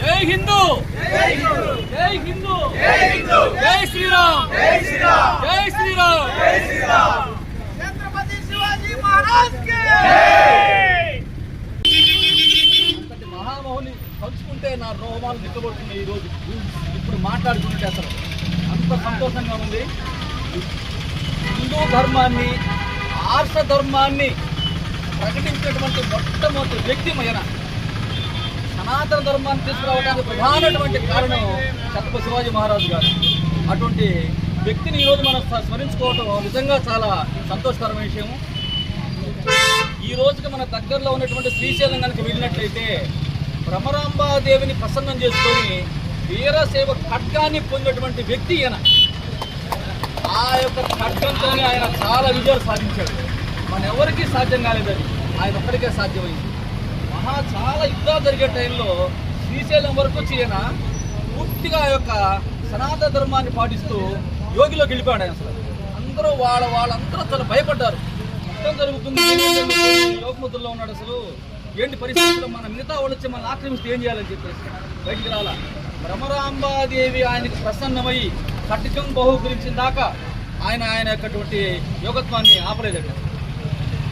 జై హిందూ. జై హిందూ. జై శ్రీరామ్. తలుచుకుంటే నా రోమాలు నిక్కబడుతున్నాయి ఈ రోజు. ఇప్పుడు మాట్లాడుకుంటే అసలు అంత సంతోషంగా ఉంది. హిందూ ధర్మాన్ని ఆర్ష ధర్మాన్ని ప్రకటించినటువంటి మొట్టమొదటి వ్యక్తి మయన సనాతన ధర్మాన్ని తీసుకురావడానికి ప్రధానటువంటి కారణం ఛత్రపతి శివాజీ మహారాజు గారు. అటువంటి వ్యక్తిని ఈరోజు మనం స్మరించుకోవటం నిజంగా చాలా సంతోషకరమైన విషయం ఈ రోజుకి మన దగ్గరలో ఉన్నటువంటి శ్రీశైలం కనుక వెళ్ళినట్లయితే భ్రమరాంబాదేవిని ప్రసన్నం చేసుకొని వీరసేవ ఖడ్గాన్ని పొందినటువంటి వ్యక్తి ఈయన. ఆ యొక్క ఖడ్గంతోనే ఆయన చాలా విజయాలు సాధించాడు. మన ఎవరికీ సాధ్యం కాలేదని ఆయన ఒక్కడికే సాధ్యమైంది. మహా చాలా యుద్ధాలు జరిగే టైంలో శ్రీశైలం వరకు వచ్చి ఈయన పూర్తిగా ఆ యొక్క సనాతన ధర్మాన్ని పాటిస్తూ యోగిలోకి వెళ్ళిపోయాడు ఆయన అసలు. అందరూ వాళ్ళ వాళ్ళందరూ చాలా భయపడ్డారు. యుద్ధం జరుగుతుంది. యోగముద్రలో ఉన్నాడు అసలు. ఏంటి పరిస్థితుల్లో మన మిగతా వాళ్ళు వచ్చి మనం ఆక్రమిస్తే ఏం చేయాలని చెప్పేసి బయటికి రాలా భ్రమరాంబాదేవి ఆయనకి ప్రసన్నమై కటికం బహుకరించిన దాకా ఆయన ఆయన యొక్కటువంటి యోగత్వాన్ని ఆపలేదట.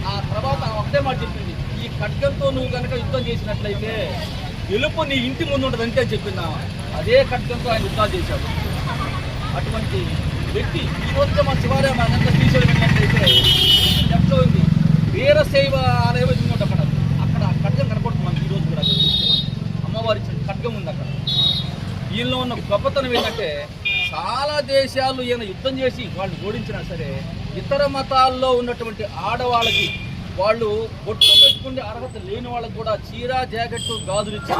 ఆ తర్వాత ఒకటే మాట చెప్పింది ఈ ఖడ్గంతో నువ్వు కనుక యుద్ధం చేసినట్లయితే ఎలుపు నీ ఇంటి ముందు ఉంటుంది అంతే చెప్పింది అదే ఖడ్గంతో ఆయన యుద్ధాలు చేశాడు. అటువంటి వ్యక్తి ఈ మా మన శివాలయం మనంతా శ్రీశైలం వెళ్ళినట్లయితే లెఫ్ట్లో ఉంది వీరశైవ ఆలయం ఉంది అక్కడ అక్కడ ఆ ఖడ్గం కనపడుతుంది మనకి ఈ రోజు కూడా అక్కడ చూస్తే మనం. అమ్మవారి ఇచ్చిన ఖడ్గం ఉంది అక్కడ. ఈయనలో ఉన్న గొప్పతనం ఏంటంటే చాలా దేశాలు ఈయన యుద్ధం చేసి వాళ్ళు ఓడించినా సరే ఇతర మతాల్లో ఉన్నటువంటి ఆడవాళ్ళకి వాళ్ళు బొట్టు పెట్టుకునే అర్హత లేని వాళ్ళకి కూడా చీర జాకెట్ గాజులు ఇచ్చి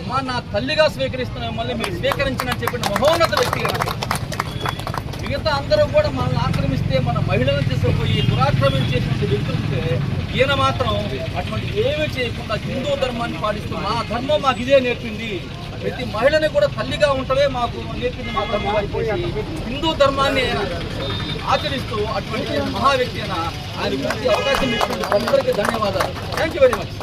అమ్మా నా తల్లిగా స్వీకరిస్తున్న మళ్ళీ మీరు స్వీకరించిన చెప్పిన మహోన్నత వ్యక్తి మిగతా అందరూ కూడా మనల్ని ఆక్రమిస్తే మన మహిళలను తీసుకుపోయి దురాక్రమణ చేసినటువంటి వ్యక్తులుంటే ఈయన మాత్రం అటువంటి ఏమీ చేయకుండా హిందూ ధర్మాన్ని పాటిస్తూ మా ధర్మం మాకు ఇదే నేర్పింది. ప్రతి మహిళని కూడా తల్లిగా ఉంటవే మాకు నేర్పింది మా ధర్మం అని హిందూ ధర్మాన్ని ఆచరిస్తూ అటువంటి మహా వ్యక్తి అయిన ఆయన ప్రతి అవకాశం ఇచ్చినందుకు అందరికీ ధన్యవాదాలు. Thank you very much